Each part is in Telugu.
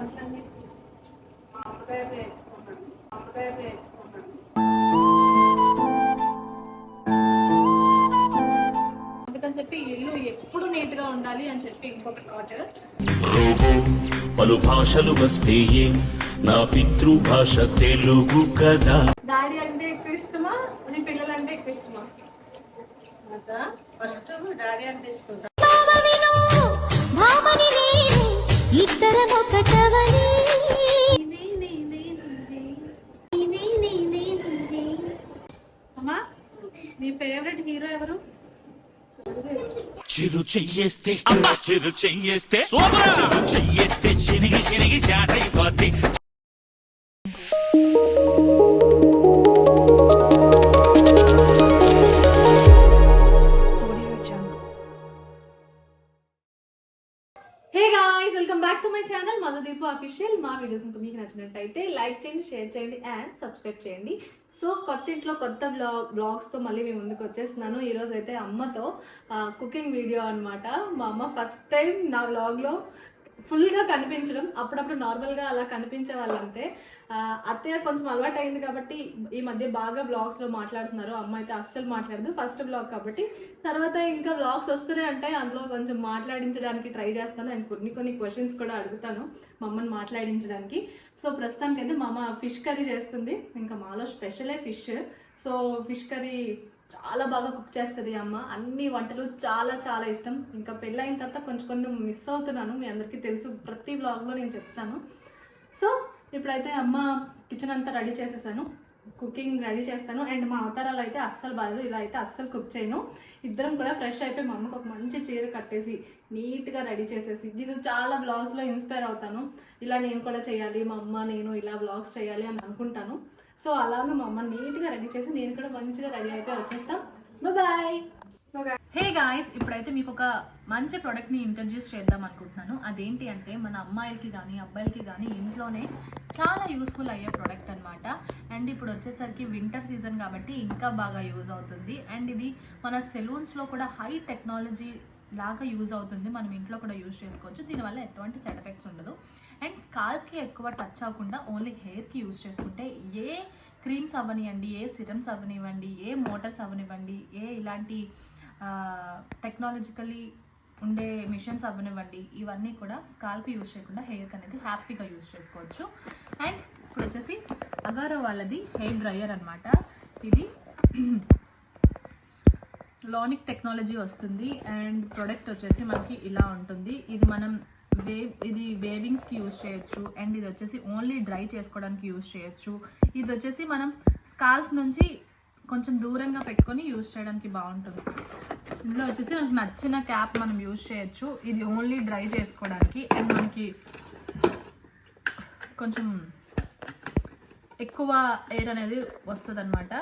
మా నేర్చుకున్నాను. మా నేర్చుకున్నాను. అందుకని చెప్పి ఇల్లు ఎప్పుడు నీట్గా ఉండాలి అని చెప్పి ఇంకొక థాట్ ఓహో పలు భాషలు వస్తే నా పితృభాష తెలుగు కదా. డాడీ అంటే ఎక్కువ ఇష్టమా? నీ పిల్లలు అంటే ఎక్కువ ఇష్టమా? ఫస్ట్ డాడీ అంటే ఇష్టం. ఇద్దరం ఒకటవని అమ్మా మీ ఫేవరెట్ హీరో ఎవరు? చిరు చెయ్యేస్తే అమ్మ చిరు చెయ్యేస్తే చిరు చెయ్యేస్తే శనిగి శనిగి శాటైపోద్ది ఛానల్ మధుదీపు అఫీషియల్ మా వీడియోస్ ఇంకా మీకు నచ్చినట్టయితే లైక్ చేయండి షేర్ చేయండి అండ్ సబ్స్క్రైబ్ చేయండి. సో కొత్త ఇంట్లో కొత్త బ్లాగ్ బ్లాగ్స్తో మళ్ళీ మేము ముందుకు వచ్చేస్తున్నాను. ఈరోజు అయితే అమ్మతో కుకింగ్ వీడియో అన్నమాట. మా అమ్మ ఫస్ట్ టైం నా వ్లాగ్లో ఫుల్గా కనిపించడం. అప్పుడప్పుడు నార్మల్గా అలా కనిపించే వాళ్ళంతే. అత్తయ్య కొంచెం అలవాటు అయింది కాబట్టి ఈ మధ్య బాగా బ్లాగ్స్లో మాట్లాడుతున్నారు. అమ్మ అయితే అస్సలు మాట్లాడదు. ఫస్ట్ బ్లాగ్ కాబట్టి. తర్వాత ఇంకా బ్లాగ్స్ వస్తూనే ఉంటాయి. అందులో కొంచెం మాట్లాడించడానికి ట్రై చేస్తాను. అండ్ కొన్ని కొన్ని క్వశ్చన్స్ కూడా అడుగుతాను మా అమ్మని మాట్లాడించడానికి. సో ప్రస్తుతానికైతే మా అమ్మ ఫిష్ కర్రీ చేస్తుంది. ఇంకా మాలో స్పెషలే ఫిష్. సో ఫిష్ కర్రీ చాలా బాగా కుక్ చేస్తుంది అమ్మ. అన్ని వంటలు చాలా చాలా ఇష్టం. ఇంకా పెళ్ళైన తర్వాత కొంచెం కొంచెం మిస్ అవుతున్నాను. మీ అందరికీ తెలుసు ప్రతి బ్లాగ్లో నేను చెప్తాను. సో ఇప్పుడైతే అమ్మ కిచెన్ అంతా రెడీ చేసేసాను. కుకింగ్ రెడీ చేస్తాను. అండ్ మా అవతారాలు అయితే అస్సలు బాగాలేదు ఇలా అయితే అస్సలు కుక్ చేయను. ఇద్దరం కూడా ఫ్రెష్ అయిపోయి మా అమ్మకు ఒక మంచి చీర కట్టేసి నీట్గా రెడీ చేసేసి నేను చాలా బ్లాగ్స్లో ఇన్స్పైర్ అవుతాను. ఇలా నేను కూడా చేయాలి మా అమ్మ నేను ఇలా బ్లాగ్స్ చేయాలి అని అనుకుంటాను. సో అలాగే మా అమ్మ నీట్గా రెడీ చేసి నేను కూడా మంచిగా రెడీ అయిపోయి వచ్చేస్తాం. బాయ్. హే గాయస్ ఇప్పుడైతే మీకు ఒక మంచి ప్రోడక్ట్ని ఇంట్రడ్యూస్ చేద్దాం అనుకుంటున్నాను. అదేంటి అంటే మన అమ్మాయిలకి కానీ అబ్బాయిలకి కానీ ఇంట్లోనే చాలా యూస్ఫుల్ అయ్యే ప్రోడక్ట్ అనమాట అండ్ ఇప్పుడు వచ్చేసరికి వింటర్ సీజన్ కాబట్టి ఇంకా బాగా యూజ్ అవుతుంది. అండ్ ఇది మన సెలూన్స్లో కూడా హై టెక్నాలజీ లాగా యూజ్ అవుతుంది. మనం ఇంట్లో కూడా యూజ్ చేసుకోవచ్చు. దీనివల్ల ఎటువంటి సైడ్ ఎఫెక్ట్స్ ఉండదు. అండ్ స్కాల్ప్కి ఎక్కువ టచ్ అవ్వకుండా ఓన్లీ హెయిర్కి యూజ్ చేసుకుంటే ఏ క్రీమ్స్ అవ్వనివ్వండి ఏ సిరమ్స్ అవ్వనివ్వండి ఏ మోటార్స్ అవ్వనివ్వండి ఏ ఇలాంటి టెక్నాలజికలీ ఉండే మిషన్స్ అవ్వనివ్వండి ఇవన్నీ కూడా స్కాల్ప్ యూజ్ చేయకుండా హెయిర్కి అనేది హ్యాపీగా యూజ్ చేసుకోవచ్చు. అండ్ ఇప్పుడు వచ్చేసి అగారో వాళ్ళది హెయిర్ డ్రయర్ అనమాట ఇది లానిక్ టెక్నాలజీ వస్తుంది. అండ్ ప్రొడక్ట్ వచ్చేసి మనకి ఇలా ఉంటుంది. ఇది మనం వేవ్ ఇది వేవింగ్స్కి యూజ్ చేయొచ్చు. అండ్ ఇది వచ్చేసి ఓన్లీ డ్రై చేసుకోవడానికి యూజ్ చేయొచ్చు. ఇది వచ్చేసి మనం స్కాల్ఫ్ నుంచి కొంచెం దూరంగా పెట్టుకొని యూజ్ చేయడానికి బాగుంటుంది. ఇందులో వచ్చేసి మనకు నచ్చిన క్యాప్ మనం యూజ్ చేయొచ్చు. ఇది ఓన్లీ డ్రై చేసుకోవడానికి. అండ్ మనకి కొంచెం ఎక్కువ ఎయిర్ అనేది వస్తుంది అనమాట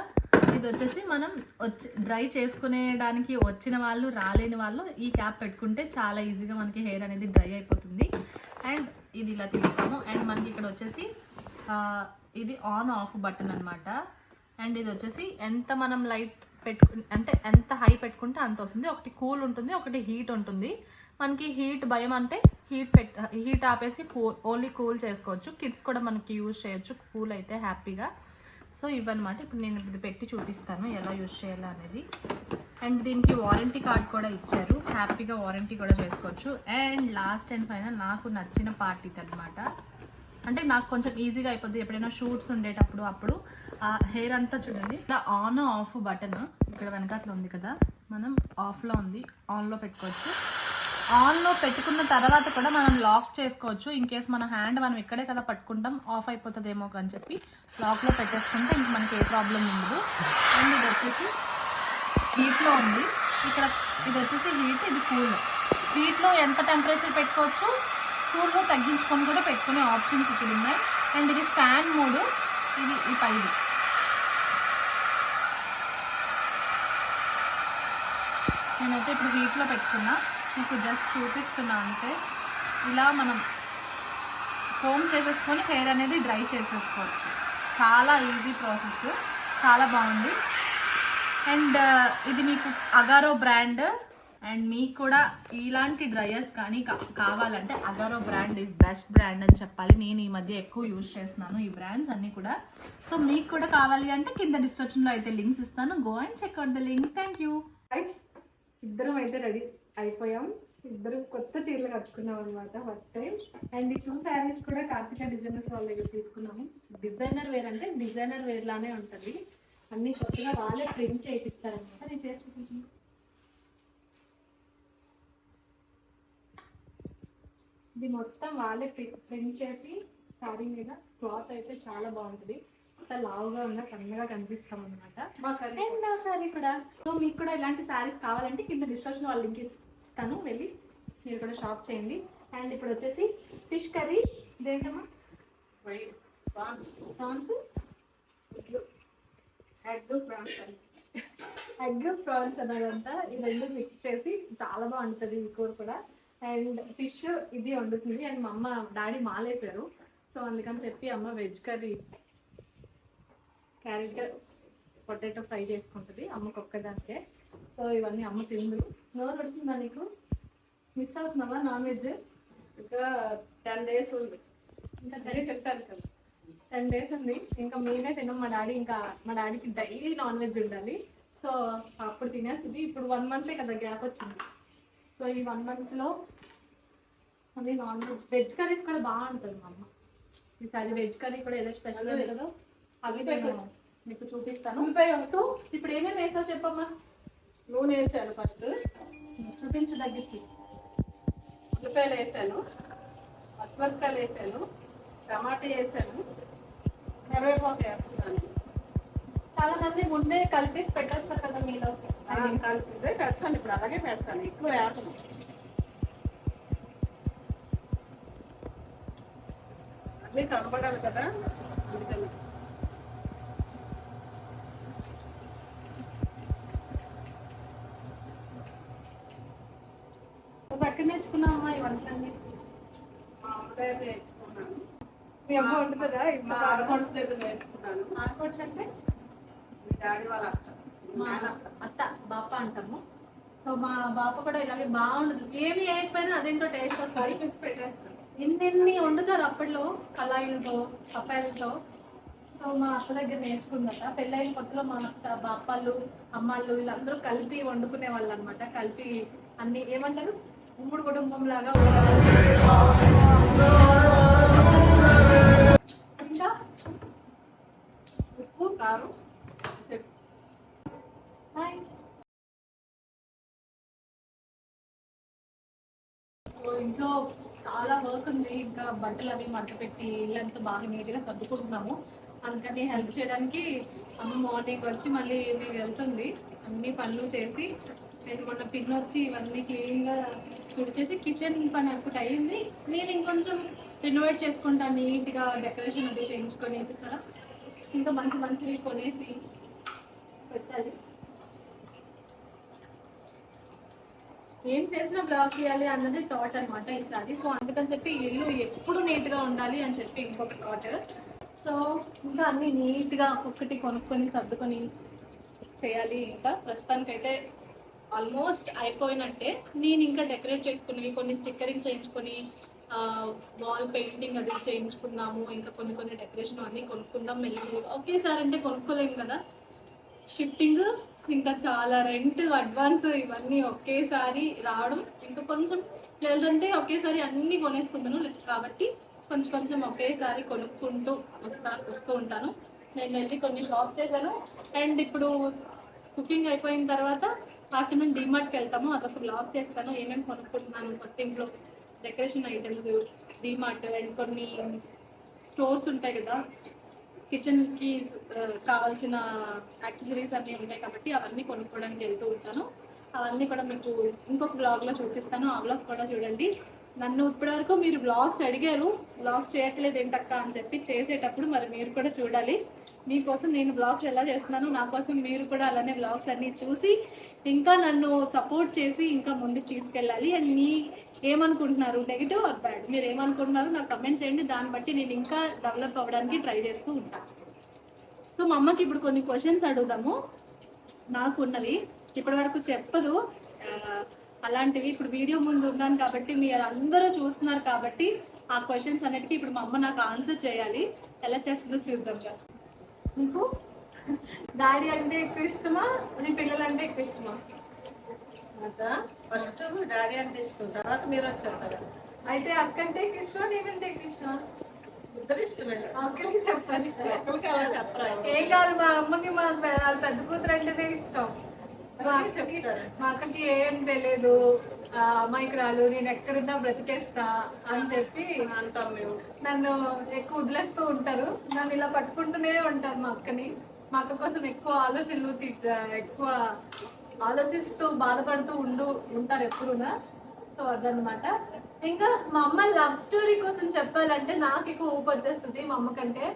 ఇది వచ్చేసి మనం వచ్చి డ్రై చేసుకునేడానికి వచ్చిన వాళ్ళు రాలేని వాళ్ళు ఈ క్యాప్ పెట్టుకుంటే చాలా ఈజీగా మనకి హెయిర్ అనేది డ్రై అయిపోతుంది. అండ్ ఇది ఇలా తీస్తాము. అండ్ మనకి ఇక్కడ వచ్చేసి ఇది ఆన్ ఆఫ్ బటన్ అనమాట అండ్ ఇది వచ్చేసి ఎంత మనం లైట్ పెట్టు అంటే ఎంత హై పెట్టుకుంటే అంత వస్తుంది. ఒకటి కూల్ ఉంటుంది ఒకటి హీట్ ఉంటుంది. మనకి హీట్ భయం అంటే హీట్ పెట్ హీట్ ఆపేసి కూల్ ఓన్లీ కూల్ చేసుకోవచ్చు. కిడ్స్ కూడా మనకి యూజ్ చేయొచ్చు కూల్ అయితే హ్యాపీగా. సో ఇవన్నమాట. ఇప్పుడు నేను ఇది పెట్టి చూపిస్తాను ఎలా యూజ్ చేయాలా అనేది. అండ్ దీనికి వారంటీ కార్డ్ కూడా ఇచ్చారు. హ్యాపీగా వారంటీ కూడా చేసుకోవచ్చు. అండ్ లాస్ట్ అండ్ ఫైనల్ నాకు నచ్చిన పార్ట్ ఇది అనమాట అంటే నాకు కొంచెం ఈజీగా అయిపోద్ది ఎప్పుడైనా షూట్స్ ఉండేటప్పుడు అప్పుడు. ఆ హెయిర్ అంతా చూడండి. ఇలా ఆన్ ఆఫ్ బటన్ ఇక్కడ వెనకాతలో ఉంది కదా. మనం ఆఫ్లో ఉంది. ఆన్లో పెట్టుకోవచ్చు. ఆన్లో పెట్టుకున్న తర్వాత కూడా మనం లాక్ చేసుకోవచ్చు. ఇన్ కేస్ మన హ్యాండ్ మనం ఇక్కడే కదా పట్టుకుంటాం ఆఫ్ అయిపోతుందేమో అని చెప్పి లాక్లో పెట్టేసుకుంటే ఇంక మనకి ఏ ప్రాబ్లం ఉండదు. అండ్ ఇది వచ్చేసి హీట్లో ఉంది. ఇక్కడ ఇది వచ్చేసి హీట్ ఇది కూల్ హీట్లో ఎంత టెంపరేచర్ పెట్టుకోవచ్చు? కూల్లో తగ్గించుకొని కూడా పెట్టుకునే ఆప్షన్స్ ఇక్కడ ఉన్నాయి. అండ్ ఇది ఫ్యాన్ మూడు ఇది ఈ పైది. నేనైతే ఇప్పుడు హీట్లో పెట్టుకున్నా. మీకు జస్ట్ చూపిస్తున్నా అంటే ఇలా మనం ఫోమ్ చేసేసుకొని హెయిర్ అనేది డ్రై చేసేసుకోవచ్చు. చాలా ఈజీ ప్రాసెస్ చాలా బాగుంది. అండ్ uh, ఇది మీకు అగారో బ్రాండ్ అండ్ మీకు కూడా ఇలాంటి డ్రయర్స్ కానీ కా- కావాలంటే Agaro brand is best brand అని చెప్పాలి. నేను ఈ మధ్య ఎక్కువ యూజ్ చేస్తున్నాను ఈ బ్రాండ్స్ అన్నీ కూడా. సో మీకు కూడా కావాలి అంటే కింద డిస్క్రిప్షన్లో అయితే లింక్స్ ఇస్తాను. Go and check out the link thank you ఇద్దరం అయితే రెడీ అయిపోయాం. ఇద్దరు కొత్త చీరలు కట్టుకున్నాం అనమాట ఫస్ట్ టైం అండ్ ఈ టూ శారీస్ కూడా కార్తిక డిజైనర్స్ వాళ్ళ దగ్గర తీసుకున్నాము. డిజైనర్ వేర్ అంటే డిజైనర్ వేర్ లానే ఉంటుంది. అన్ని కొత్తగా వాళ్ళే ప్రింట్ చేయిస్తారనమాట నేను చేసి ఇది మొత్తం వాళ్ళే ప్రింట్ చేసి శారీ మీద క్లాత్ అయితే చాలా బాగుంటుంది. అంత లావుగా ఉన్న సన్నగా కనిపిస్తాం అనమాట అండ్ శారీ కూడా? సో మీకు కూడా ఇలాంటి శారీస్ కావాలంటే కింద డిస్క్రిప్షన్ వాళ్ళ లింక్ ఇస్తాను. వెళ్ళి మీరు కూడా షాప్ చేయండి. అండ్ ఇప్పుడు వచ్చేసి fish curry. ఇదేంటమ్మా? Prawns. Prawns egg prawns egg prawns అన్నదంతా ఈ రెండు మిక్స్ చేసి చాలా బాగుంటుంది ఈ కూర కూడా. అండ్ ఫిష్ ఇది వండుతుంది. అండ్ మా అమ్మ డాడీ మాలేశారు. సో అందుకని చెప్పి అమ్మ veg curry carrot potato fry చేసుకుంటుంది. అమ్మకు ఒక్కదానికే. సో ఇవన్నీ అమ్మ తిందు. నోరు పడుతుందా నీకు? మిస్ అవుతున్నావా? నాన్ వెజ్ ఇంకా టెన్ డేస్ ఉంది. ఇంకా సరే చెప్తాను కదా. టెన్ డేస్ ఉంది. ఇంకా మేమే తిన్నాం మా డాడీ ఇంకా మా డాడీకి డైలీ నాన్ వెజ్ ఉండాలి. సో అప్పుడు తినేసింది. ఇప్పుడు వన్ మంత్లే కదా గ్యాప్ వచ్చింది. సో ఈ వన్ మంత్లో అది నాన్ వెజ్ వెజ్ కర్రీస్ కూడా బాగుంటుంది మా అమ్మ. ఈసారి వెజ్ కర్రీ కూడా ఏదో స్పెషల్ కదా అవి మీకు చూపిస్తాను. సో ఇప్పుడు ఏమేమి వేసావు చెప్పమ్మా? నూనె వేసాను ఫస్ట్. చూపించు దగ్గరికి ఉల్లిపాయలు వేసాను. పచ్చిమిరపకాయలు వేసాను. టమాటా వేసాను. కరివేపాకు వేస్తున్నాను. చాలా మంది ముందే కలిపేసి పెట్టేస్తారు కదా మీలో. కలిపితే పెడతాను. ఇప్పుడు అలాగే పెడతాను. ఎక్కువ వేపను అన్నీ కనబడాలి కదా? అందుకని నువ్వు ఎక్కడ మా నేర్చుకున్నాను. మీ అమ్మ వండుతుందా? మా ఆడపడుచు దగ్గర నేర్చుకున్నాను. ఆడుకోవచ్చు అంటే? మీ డాడీ వాళ్ళ అక్క. మా అత్త బాప అంటాము. సో మా బాప కూడా ఇలాగే బాగుండదు. ఏమి వేయకపోయినా అదేంటో టేస్ట్ వస్తుంది. పెట్టేస్తాను. ఎన్నెన్ని వండుతారు అప్పట్లో? కళాయిలతో కప్పాయిలతో సో మా అత్త దగ్గర నేర్చుకుందట. పెళ్ళైన కొత్తలో మా అత్త బాపాలు అమ్మాళ్ళు వీళ్ళందరూ కలిపి వండుకునే వాళ్ళు అనమాట కలిపి అన్ని ఏమంటారు? ఉమ్మడి కుటుంబం లాగా ఇంకా ఉప్పు కారం ఇంట్లో చాలా వర్క్ ఉంది. ఇంకా బట్టలు అవి మడత పెట్టి ఇల్లంతా బాగా నీట్గా సర్దుకుంటున్నాము. అందుకని హెల్ప్ చేయడానికి అమ్మ మార్నింగ్ వచ్చి మళ్ళీ ఈవినింగ్ వెళ్తుంది. అన్ని పనులు చేసి నేను పిన్ వచ్చి ఇవన్నీ క్లీన్గా తుడిచేసి కిచెన్ పని ఒకటి అయింది. నేను ఇంకొంచెం రినోవేట్ చేసుకుంటాను నీట్గా డెకరేషన్ అది చేయించుకొని కదా. ఇంకా మంచి మంచివి కొనేసి పెట్టాలి. ఏం చేసినా బ్లాక్ చేయాలి అన్నది థాట్ అనమాట ఈసారి. సో అందుకని చెప్పి ఇల్లు ఎప్పుడు నీట్గా ఉండాలి అని చెప్పి ఇంకొక థాట్ సో ఇంకా అన్ని నీట్గా ఒక్కటి ఒక్కొక్కటి కొనుక్కొని సర్దుకొని చేయాలి. ఇంకా ప్రస్తుతానికైతే ఆల్మోస్ట్ అయిపోయినట్టే. నేను ఇంకా డెకరేట్ చేసుకున్నవి కొన్ని స్టిక్కరింగ్ చేయించుకొని వాల్ పెయింటింగ్ అది చేయించుకుందాము ఇంకా కొన్ని కొన్ని డెకరేషన్ అన్నీ కొనుక్కుందాం మెల్లిమెల్లిగా. ఒకేసారి అంటే కొనుక్కోలేము కదా. షిఫ్టింగ్ ఇంకా చాలా రెంట్ అడ్వాన్స్ ఇవన్నీ ఒకేసారి రావడం ఇంకా కొంచెం లేదంటే ఒకేసారి అన్ని కొనేసుకుంటాను. కాబట్టి కొంచెం కొంచెం ఒకేసారి కొనుక్కుంటూ వస్తా వస్తూ ఉంటాను. నేను వెళ్ళి కొన్ని షాప్ చేశాను. అండ్ ఇప్పుడు కుకింగ్ అయిపోయిన తర్వాత ఆఫ్టర్నూన్ డిమార్ట్కి వెళ్తాము అదొక బ్లాగ్ చేస్తాను. ఏమేమి కొనుక్కుంటున్నాను కొత్త ఇంట్లో డెకరేషన్ ఐటమ్స్ డిమార్ట్ అండ్ కొన్ని స్టోర్స్ ఉంటాయి కదా. కిచెన్కి కావాల్సిన యాక్సెసరీస్ అన్నీ ఉంటాయి కాబట్టి అవన్నీ కొనుక్కోవడానికి వెళ్తూ ఉంటాను. అవన్నీ కూడా మీకు ఇంకొక బ్లాగ్లో చూపిస్తాను. ఆ బ్లాగ్ కూడా చూడండి. నన్ను ఇప్పటివరకు మీరు బ్లాగ్స్ అడిగారు. బ్లాగ్స్ చేయట్లేదు ఏంటక్క అని చెప్పి చేసేటప్పుడు మరి మీరు కూడా చూడాలి. మీకోసం నేను బ్లాగ్స్ ఎలా చేస్తున్నాను నా కోసం మీరు కూడా అలానే బ్లాగ్స్ అన్ని చూసి ఇంకా నన్ను సపోర్ట్ చేసి ఇంకా ముందుకు తీసుకెళ్ళాలి. అండ్ మీ ఏమనుకుంటున్నారు నెగిటివ్ ఆర్ బ్యాడ్ మీరు ఏమనుకుంటున్నారు నాకు కమెంట్ చేయండి. దాన్ని బట్టి నేను ఇంకా డెవలప్ అవ్వడానికి ట్రై చేస్తూ ఉంటాను సో మా అమ్మకి ఇప్పుడు కొన్ని క్వశ్చన్స్ అడుగుదాము. నాకు ఉన్నవి ఇప్పటి వరకు చెప్పదు అలాంటివి. ఇప్పుడు వీడియో ముందు ఉన్నాను కాబట్టి మీరు అందరూ చూస్తున్నారు కాబట్టి ఆ క్వశ్చన్స్ అన్నిటికీ ఇప్పుడు మా అమ్మ నాకు ఆన్సర్ చేయాలి. ఎలా చేస్తుందో చూద్దాం కదా. నీకు? డాడీ అంటే ఎక్కువ ఇష్టమా? నీ పిల్లలు అంటే ఎక్కువ ఇష్టమా? ఫస్ట్ డాడీ అంటే ఇష్టం తర్వాత మీరు వచ్చారు కదా. అయితే అక్క అంటే ఎక్కువ ఇష్టమా నేనంటే ఎక్కువ ఇష్టమా? ఇద్దరు ఇష్టమే. అక్కడికి చెప్పాలి. ఎక్కడికి అలా చెప్పరా? ఏం కాదు మా అమ్మకి మా పెద్ద కూతురు అంటేనే ఇష్టం. మా అక్కకి ఏం తెలియదు అమాయకురాలు నేను ఎక్కడున్నా బ్రతికేస్తా అని చెప్పి అంటాం మేము. నన్ను ఎక్కువ వదిలేస్తూ ఉంటారు. నన్ను ఇలా పట్టుకుంటూనే ఉంటారు మా అక్కని. మా అక్క కోసం ఎక్కువ ఆలోచనలు ఎక్కువ ఆలోచిస్తూ బాధపడుతూ ఉండు ఉంటారు ఎప్పుడునా? సో అదనమాట ఇంకా మా అమ్మ లవ్ స్టోరీ కోసం చెప్పాలంటే నాకు ఎక్కువ ఊపు వచ్చేస్తుంది మా అమ్మ కంటే.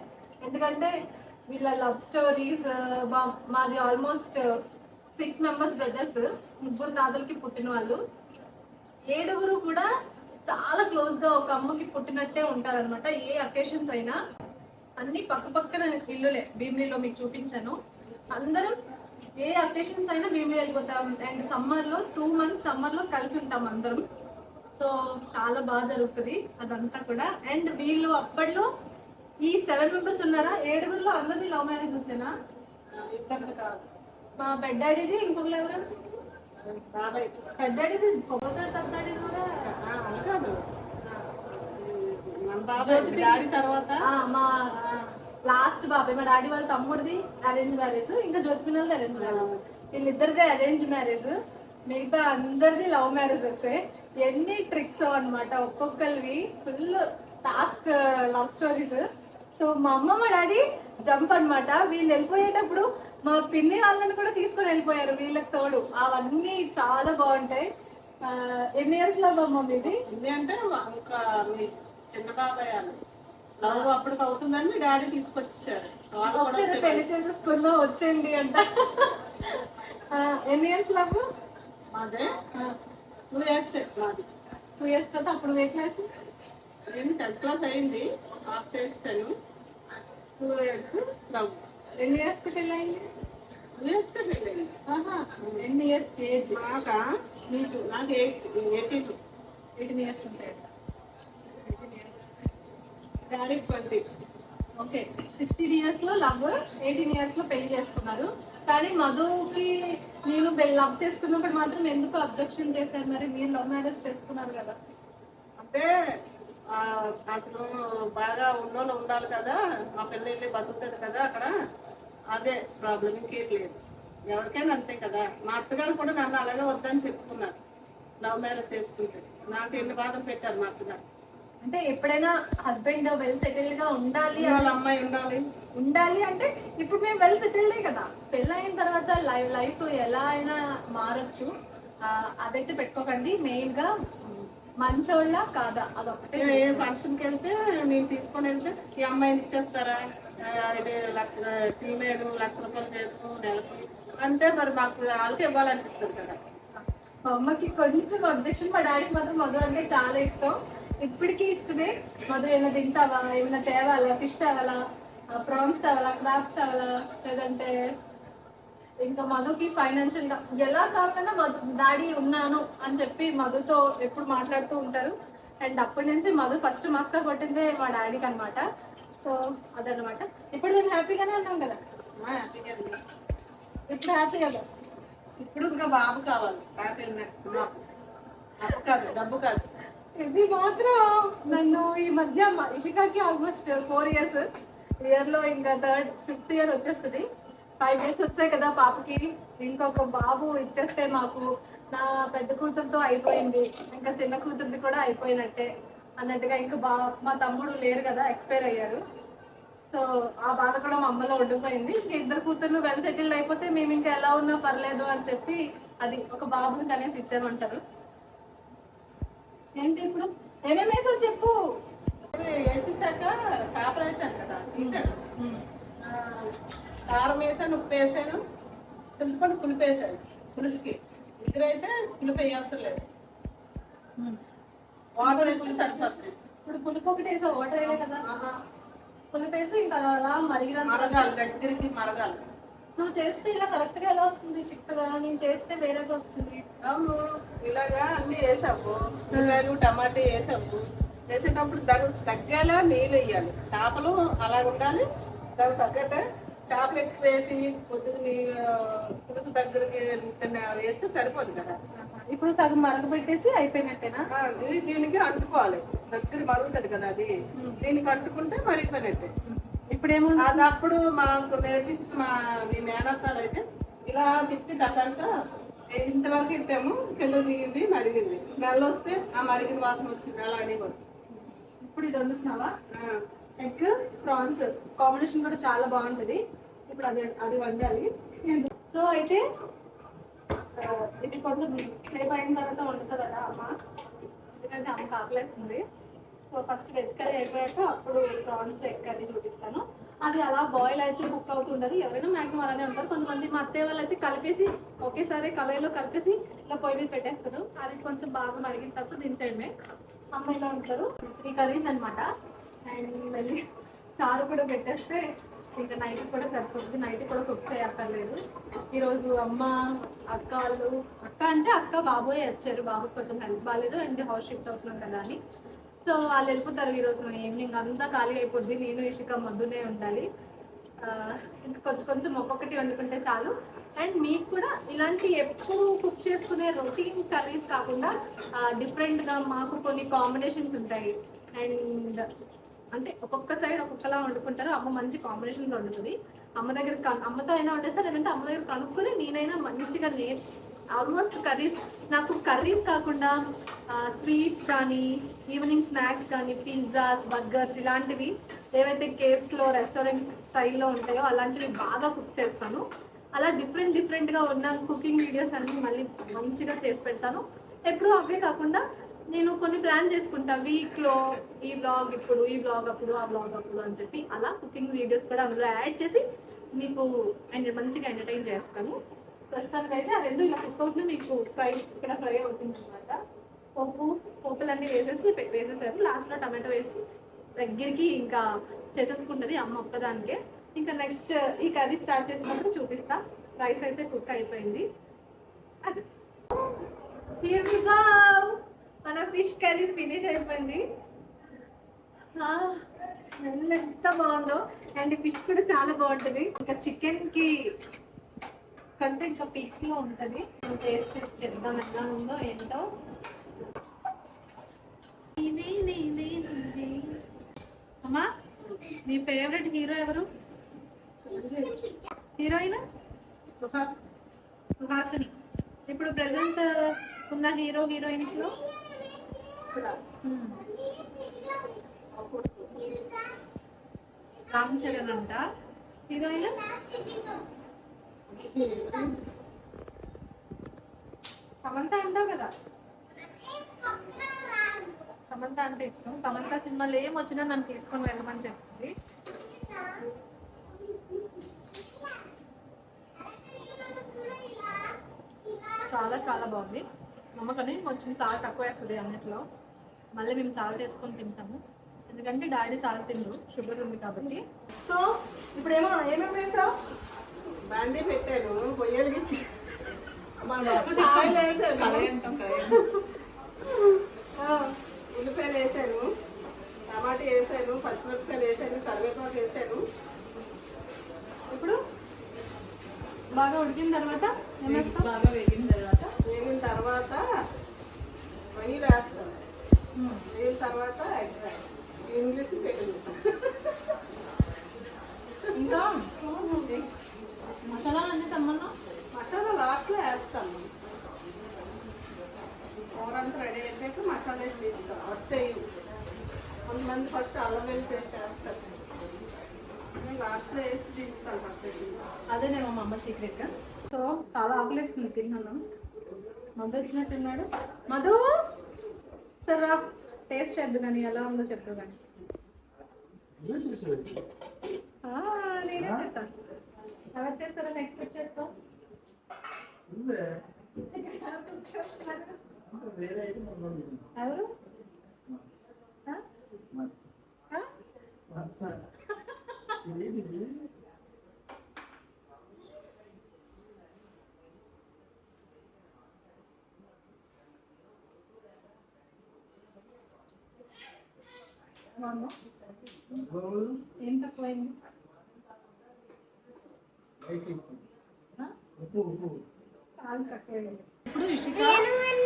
ఎందుకంటే వీళ్ళ లవ్ స్టోరీస్ మాది ఆల్మోస్ట్ సిక్స్ మెంబర్స్ బ్రదర్స్ ముగ్గురు తాతలకి పుట్టిన వాళ్ళు ఏడుగురు కూడా చాలా క్లోజ్గా ఒక అమ్మకి పుట్టినట్టే ఉంటారన్నమాట ఏ అకేషన్స్ అయినా. అన్ని పక్క పక్కన ఇల్లులే భీమిలిలో మీకు చూపించాను. అందరం ఏ అకేషన్స్ అయినా భీమిలి వెళ్ళిపోతాం. అండ్ సమ్మర్లో టూ మంత్స్ సమ్మర్లో కలిసి ఉంటాం అందరం. సో చాలా బాగా జరుగుతుంది అదంతా కూడా. అండ్ వీళ్ళు అప్పట్లో ఈ సెవెన్ మెంబర్స్ ఉన్నారా? ఏడుగురులో అందరినీ లవ్ ఇద్దరు కాదు. మా పెద్ద డాడీది ఇంకొకరు ఎవరు? బాబాయ్ కొబ్బరి పెద్ద కూడా మన బాబాయ్ డాడీ తర్వాత మా లాస్ట్ బాబాయ్ మా డాడీ వాళ్ళ తమ్ముడిది అరేంజ్ మ్యారేజ్ ఇంకా జ్యోతిపిల్లలది అరేంజ్ మ్యారేజ్ వీళ్ళిద్దరిది అరేంజ్ మ్యారేజ్ మిగతా అందరిది లవ్ మ్యారేజెస్ ఎన్ని ట్రిక్స్ అన్నమాట ఒక్కొక్కరివి full task love stories so మా అమ్మ మా డాడీ జంప్ అన్నమాట. వీళ్ళు వెళ్ళిపోయేటప్పుడు మా పిన్ని వాళ్ళని కూడా తీసుకొని వెళ్ళిపోయారు వీళ్ళకి తోడు. అవన్నీ చాలా బాగుంటాయి. ఎన్ని ఇయర్స్లో అమ్మ మీది? ఇది అంటే ఇంకా మీ చిన్న బాబాయ్ లవ్ అప్పటికి అవుతుందని మీ డాడీ తీసుకొచ్చేసారు. ఒకసారి పెళ్ళి చేసేసుకుందాం వచ్చింది అంట. ఎన్ని ఇయర్స్ లవ్ మాదే? టూ ఇయర్స్ మాది. టూ ఇయర్స్ తర్వాత అప్పుడు ఏ క్లాస్ నేను టెన్త్ క్లాస్ అయింది. ఆఫ్ చేస్తాను. Two years love. ఎన్ని ఇయర్స్కి పెళ్ళి అయింది ఇయర్స్ ఎన్ని ఇయర్స్ ఏజ్ మాక మీకు నాకు ఎయిట్ ఎయిటీన్ ఎయిటీన్ ఇయర్స్ ఉంటాయి ట్వంటీ ఓకే సిక్స్టీన్ ఇయర్స్లో లవ్ ఎయిటీన్ ఇయర్స్లో పెళ్ళి చేసుకున్నారు. కానీ మధుకి నేను లవ్ చేసుకున్నప్పుడు మాత్రం ఎందుకు అబ్జెక్షన్ చేశారు? మరి మీరు లవ్ మ్యారేజ్ చేసుకున్నారు కదా. అంటే అతను బాగా ఉన్నోళ్ళు ఉండాలి కదా. మా పిల్ల వెళ్ళి బతుకుతుంది కదా అక్కడ. అదే ప్రాబ్లం ఇంకేం లేదు. ఎవరికైనా అంతే కదా. మా అత్తగారు కూడా నన్ను అలాగే వద్దని చెప్పుకున్నారు. లవ్ మ్యారేజ్ చేసుకుంటే. నాకు ఎన్ని బాధలు పెట్టారు మా అత్తగారు. అంటే ఎప్పుడైనా హస్బెండ్ వెల్ సెటిల్డ్గా ఉండాలి వాళ్ళ అమ్మాయి ఉండాలి. ఉండాలి అంటే ఇప్పుడు మేము వెల్ సెటిల్డే కదా. పెళ్ళైన తర్వాత లైఫ్ లైఫ్ ఎలా అయినా మారచ్చు. ఆ, అదైతే పెట్టుకోకండి. మెయిన్గా మంచోళ్ళ కాదా? అదొకటే ఫంక్షన్కి వెళ్తే నేను తీసుకొని వెళ్తే ఈ అమ్మాయిని ఇచ్చేస్తారా? సీమేలు లక్ష రూపాయలు చేస్తూ నెలకు. అంటే మరి మాకు వాళ్ళకి ఇవ్వాలనిపిస్తుంది కదా. మా అమ్మకి కొంచెం అబ్జెక్షన్ మా డాడీకి మాత్రం మధు అంటే చాలా ఇష్టం. ఇప్పటికీ ఇష్టమే. మధు ఏమైనా తింటావా? ఏమైనా తేవాలా? ఫిష్ తేవాలా? ప్రాన్స్ తేవాలా? క్రాప్స్ తేవాలా? లేదంటే ఇంకా మధుకి ఫైనాన్షియల్గా ఎలా కాకుండా మధు డాడీ ఉన్నాను అని చెప్పి మధుతో ఎప్పుడు మాట్లాడుతూ ఉంటారు. అండ్ అప్పటి నుంచి మధు ఫస్ట్ మాస్కా కొట్టిందే మా డాడీకి అనమాట సో అదనమాట ఇప్పుడు మేము హ్యాపీగానే ఉన్నాం కదా? హ్యాపీగా. ఇప్పుడు హ్యాపీ కదా? ఇప్పుడు ఇంకా బాబు కావాలి. హ్యాపీ డబ్బు కాదు డబ్బు కాదు. ఇది మాత్రం నన్ను ఈ మధ్య ఇషికాకి ఆల్మోస్ట్ ఫోర్ ఇయర్స్. ఇయర్లో ఇంకా థర్డ్ ఫిఫ్త్ ఇయర్ వచ్చేస్తుంది. ఫైవ్ ఇయర్స్ వచ్చాయి కదా పాపకి. ఇంకొక బాబు ఇచ్చేస్తే మాకు నా పెద్ద కూతురుతో అయిపోయింది. ఇంకా చిన్న కూతురిది కూడా అయిపోయినట్టే. అన్నట్టుగా ఇంకా బా మా తమ్ముడు లేరు కదా ఎక్స్పైర్ అయ్యారు. సో ఆ బాధ కూడా మా అమ్మలో ఉండిపోయింది. ఇంక ఇద్దరు కూతుర్లు వెల్ సెటిల్డ్ అయిపోతే మేము ఇంకా ఎలా ఉన్నా పర్లేదు అని చెప్పి అది ఒక బాబుని కనేసి ఇచ్చామంటారు. ఏంటి ఇప్పుడు? ఏమేమి వేసావు చెప్పు. వేసేసాక చేపలు వేసాను కదా తీసాను. కారం వేసాను ఉప్పు వేసాను చింతపండు పులుపు వేసాను. పులుసుకి. ఇద్దరైతే పులుపు వేయాల్సిన లేదు. వాటర్ వేస్తే సరిపోతుంది ఇప్పుడు పులుపు ఒకటి వేసావు వాటర్ వేయలే కదా? పులుపు వేసి ఇంకా అలా మరిగినంత మరగాలి దగ్గరికి మరగాలి. నువ్వు చేస్తే ఇలా కరెక్ట్గా ఎలా వస్తుంది? చిక్కగా? నేను చేస్తే వేరేగా వస్తుంది. అవును ఇలాగా అన్ని వేసాము. ఉల్లిపాయలు టమాటా వేసాము. వేసేటప్పుడు దానికి తగ్గేలా నీళ్ళు వేయాలి. చేపలు అలా ఉండాలి. దానికి తగ్గట్టే చేపలు ఎక్కువ వేసి నీళ్ళు పులుసు దగ్గరికి వేస్తే సరిపోదు కదా. ఇప్పుడు సగం మరగబెట్టేసి అయిపోయినట్టేనా? ఇది దీనికి అంటుకోవాలి. దగ్గర మరుగుతుంది కదా అది. దీనికి అంటుకుంటే మరిగిపోయినట్టే. ఇప్పుడు ఏముంది అది అప్పుడు మాకు నేర్పించిన మా మీ మేనత్తాలు అయితే ఇలా తిప్పి దాంట్లో ఇంతవరకు ఇట్టాము కింద దిగింది మరిగింది. స్మెల్ వస్తే ఆ మరిగిన వాసన వచ్చింది అలా అనేవాడు ఇప్పుడు ఇది వండుతున్నావా ఎగ్ ప్రాన్స్ కాంబినేషన్ కూడా చాలా బాగుంటది. ఇప్పుడు అది అది వండాలి. సో అయితే ఇది కొంచెం సేపు అయిన తర్వాత వండుతుంది కదా అమ్మ. ఎందుకంటే అమ్మ ఆకలేస్తుంది సో ఫస్ట్ వెజ్ కర్రీ అయిపోయాక అప్పుడు ప్రాన్స్ ఎగ్ కర్రీ చూపిస్తాను. అది అలా బాయిల్ అయితే కుక్ అవుతుండదు ఎవరైనా మ్యాక్సిమం అలానే ఉంటారు. కొంతమంది మా అత్తయ్య వాళ్ళు అయితే కలిపేసి ఒకేసారి కళాయిలో కలిపేసి ఇలా పొయ్యి మీద పెట్టేస్తారు. అది కొంచెం బాగా మరిగిన తర్వాత దించండి అమ్మ ఇలా ఉంటారు. త్రీ కర్రీస్ అనమాట అండ్ మళ్ళీ చారు కూడా పెట్టేస్తే ఇంకా నైట్ కూడా సరిపోతుంది. నైట్ కూడా కుక్ చేయక్కర్లేదు. ఈరోజు అమ్మ అక్క వాళ్ళు అక్క అంటే అక్క బాబోయ్ వచ్చారు. బాబుకి కొంచెం హెల్త్ బాగాలేదు అండ్ హౌస్ షిఫ్ట్ అవుతున్నాం కదా అని. సో వాళ్ళు వెళ్ళిపోతారు ఈరోజు ఈవినింగ్ అంతా ఖాళీ అయిపోద్ది. నేను ఇషిక మొద్దునే ఉండాలి. ఇంకా కొంచెం కొంచెం ఒక్కొక్కటి వండుకుంటే చాలు. అండ్ మీకు కూడా ఇలాంటి ఎప్పుడు కుక్ చేసుకునే రొటీన్ కర్రీస్ కాకుండా డిఫరెంట్గా మాకు కొన్ని కాంబినేషన్స్ ఉంటాయి. అండ్ అంటే ఒక్కొక్క సైడ్ ఒక్కొక్కలా వండుకుంటారు. అమ్మ మంచి కాంబినేషన్స్ వండుతుంది. అమ్మ దగ్గర అమ్మతో అయినా వండేస్తారు లేదంటే అమ్మ దగ్గర కనుక్కొని నేనైనా మంచిగా నేర్చు ఆల్మోస్ట్ కర్రీస్ నాకు కర్రీస్ కాకుండా స్వీట్స్ కానీ ఈవినింగ్ స్నాక్స్ కానీ పిజ్జాస్ బర్గర్స్ ఇలాంటివి ఏవైతే కేఫ్స్లో రెస్టారెంట్ స్టైల్లో ఉంటాయో అలాంటివి బాగా కుక్ చేస్తాను. అలా డిఫరెంట్ డిఫరెంట్గా ఉన్న కుకింగ్ వీడియోస్ అన్ని మళ్ళీ మంచిగా చేసి పెడతాను. ఎప్పుడూ అవే కాకుండా నేను కొన్ని ప్లాన్ చేసుకుంటా. వీక్లో ఈ బ్లాగ్ ఇప్పుడు ఈ బ్లాగ్ అప్పుడు ఆ బ్లాగ్ అప్పుడు అని చెప్పి అలా కుకింగ్ వీడియోస్ కూడా అందులో యాడ్ చేసి మీకు మంచిగా ఎంటర్టైన్ చేస్తాను. ప్రస్తుతానికి అయితే ఆ రెండు ఇలా కుక్ అవుతుంది మీకు ఫ్రై ఇక్కడ ఫ్రై అవుతుంది అనమాట పప్పు పప్పులన్నీ వేసేసి పె- వేసేసారు. లాస్ట్లో టమాటో వేసి దగ్గరికి ఇంకా చేసేసుకుంటుంది అమ్మ ఒక్కదానికే. ఇంకా నెక్స్ట్ ఈ కర్రీ స్టార్ట్ చేసినప్పుడు చూపిస్తా. రైస్ అయితే కుక్ అయిపోయింది. అది. Here we go. మన ఫిష్ కర్రీ ఫినిష్ అయిపోయింది. స్మెల్ ఎంత బాగుందో. అండ్ ఫిష్ కూడా చాలా బాగుంటుంది. ఇంకా చికెన్కి కంటే ఇంకా పీక్స్లో ఉంటది టేస్ట్ చేద్దాం ఎలా ఉందో ఏంటో. అమ్మా మీ ఫేవరెట్ హీరో ఎవరు? హీరోయిన్? సుహాస్. సుహాసిని. ఇప్పుడు ప్రెసెంట్ ఉన్న హీరో హీరోయిన్స్లో? రామ్ చరణ్ అంట హీరోయిన్ సమంత అంటావు కదా. సమంత అంటే ఇష్టం. సమంత సినిమాలు ఏం వచ్చినా నన్ను తీసుకొని వెళ్ళమని చెప్తుంది చాలా చాలా బాగుంది. నమ్మకని కొంచెం చాలా తక్కువ వేస్తుంది అన్నిట్లో. మళ్ళీ మేము సాల్ట్ వేసుకొని తింటాము. ఎందుకంటే డాడీ సాల్ట్ తిండు షుగర్ ఉంది కాబట్టి. సో ఇప్పుడు ఏమో ఏమేమి వేసావు? బాండీ పెట్టాను పొయ్యలిగించి ఉల్లిపాయలు వేసాను టమాటా వేసాను పచ్చిమిరపకాయలు వేసాను కరివేపాకు వేసాను. ఇప్పుడు? బాగా ఉడికిన తర్వాత ఏమేస్తావు బాగా వేగిన తర్వాత వేగిన తర్వాత రొయ్యలు వేస్తాను వేగిన తర్వాత ఎగ్ ఇంగ్లీష్ తెలుగు ఇంకా మసాలా అన్నీ తమ్మన్నా మసాలా లాస్ట్లో వేస్తాను కూర అంతా రెడీ అయిపోయాక మసాలా వేసి తీస్తాను ఫస్ట్ వేయి కొంతమంది ఫస్ట్ అల్లం వెల్లి పేస్ట్ వేస్తారు నేను లాస్ట్లో వేసి తీస్తాను ఫస్ట్ అదేనేమో మా అమ్మ సీక్రెట్ సో చాలా ఆకలిస్తుంది తిన్నాను మధు వచ్చినట్టున్నాడు మధు సరే టేస్ట్ చేద్దు కానీ ఎలా ఉందో చెప్పు కానీ. ఆ, నేనే చేస్తాను ఎవరు? చేస్తారని ఎక్స్పెక్ట్ చేస్తావు ఎవరు ఆ? ఆ? ఏం తక్కువైంది ఇప్పుడు రిషిక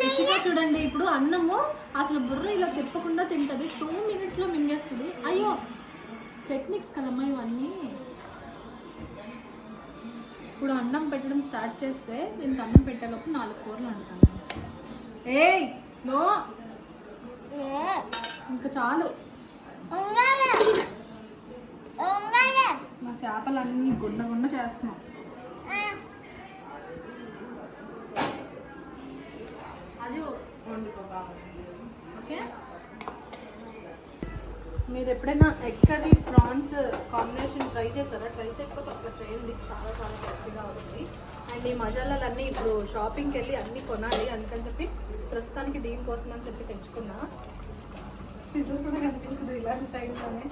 రిషిక చూడండి ఇప్పుడు అన్నము అసలు బుర్ర ఇలా తిప్పకుండా తింటది. టూ మినిట్స్లో మింగేస్తుంది. అయ్యో టెక్నిక్స్ కదమ్మా ఇవన్నీ. ఇప్పుడు అన్నం పెట్టడం స్టార్ట్ చేస్తే దీనికి అన్నం పెట్టేలోపు నాలుగు కూరలు అంటాను. ఏయ్ నో. ఇంకా చాలు. మా చేపలన్నీ గుండ గుండ చేస్తున్నాం. అది ఓకే? మీరు ఎప్పుడైనా egg curry prawns combination try చేస్తారా ట్రై చేయకపోతే ఒకసారి ట్రై చేయండి చాలా చాలా టేస్టీగా ఉంటుంది అండ్ ఈ మసాలాలన్నీ ఇప్పుడు షాపింగ్కి వెళ్ళి అన్నీ కొనాలి అందుకని చెప్పి ప్రస్తుతానికి దీనికోసం అని చెప్పి తెచ్చుకున్నా. సీజన్ కూడా కనిపించదు ఇలాంటి టైంలోనే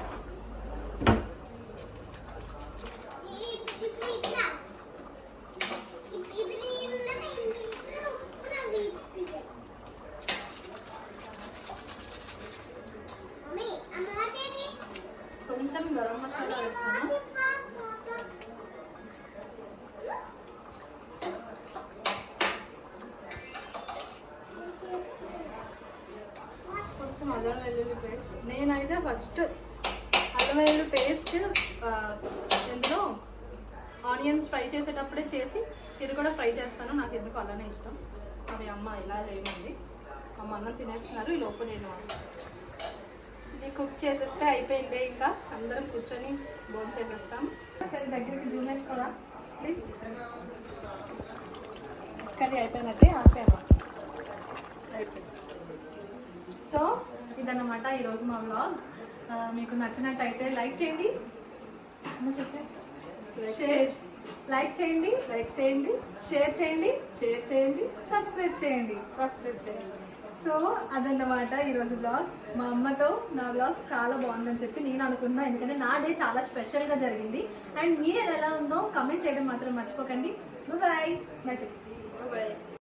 కొంచెం గరం మసాలా వేస్తాను కొంచెం అల్లం వెల్లుల్లి పేస్ట్ నేనైతే ఫస్ట్ అల్లం వెల్లుల్లి పేస్ట్ ఎందులో ఆనియన్స్ ఫ్రై చేసేటప్పుడే చేసి ఇది కూడా ఫ్రై చేస్తాను. నాకు ఎందుకు అలానే ఇష్టం. అవి అమ్మ ఇలా చేయమంది. అమ్మ అన్నం తినేస్తున్నారు. ఈ లోపు నేను ఇది కుక్ చేసేస్తే అయిపోయింది ఇంకా. అందరం కూర్చొని భోజనం చేసేస్తాం సరే దగ్గరికి జూమ్ వేసుకోరా ప్లీజ్ కర్రీ అయిపోయినట్టే ఆపేమా అయిపోయింది సో ఇదన్నమాట ఈరోజు మా వ్లాగ్ మీకు నచ్చినట్టయితే లైక్ చేయండి. చెప్పే. షేర్ లైక్ చేయండి లైక్ చేయండి షేర్ చేయండి షేర్ చేయండి సబ్స్క్రైబ్ చేయండి సబ్స్క్రైబ్ చేయండి. సో అదన్నమాట ఈరోజు బ్లాగ్ మా అమ్మతో నా బ్లాగ్ చాలా బాగుందని చెప్పి నేను అనుకున్నా ఎందుకంటే నా డే చాలా స్పెషల్గా జరిగింది. అండ్ మీరేది ఎలా ఉందో కమెంట్ చేయడం మాత్రం మర్చిపోకండి. బాయ్ బాయ్ చెప్పి బాయ్